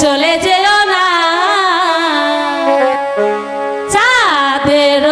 চলে যেও না। চাঁদের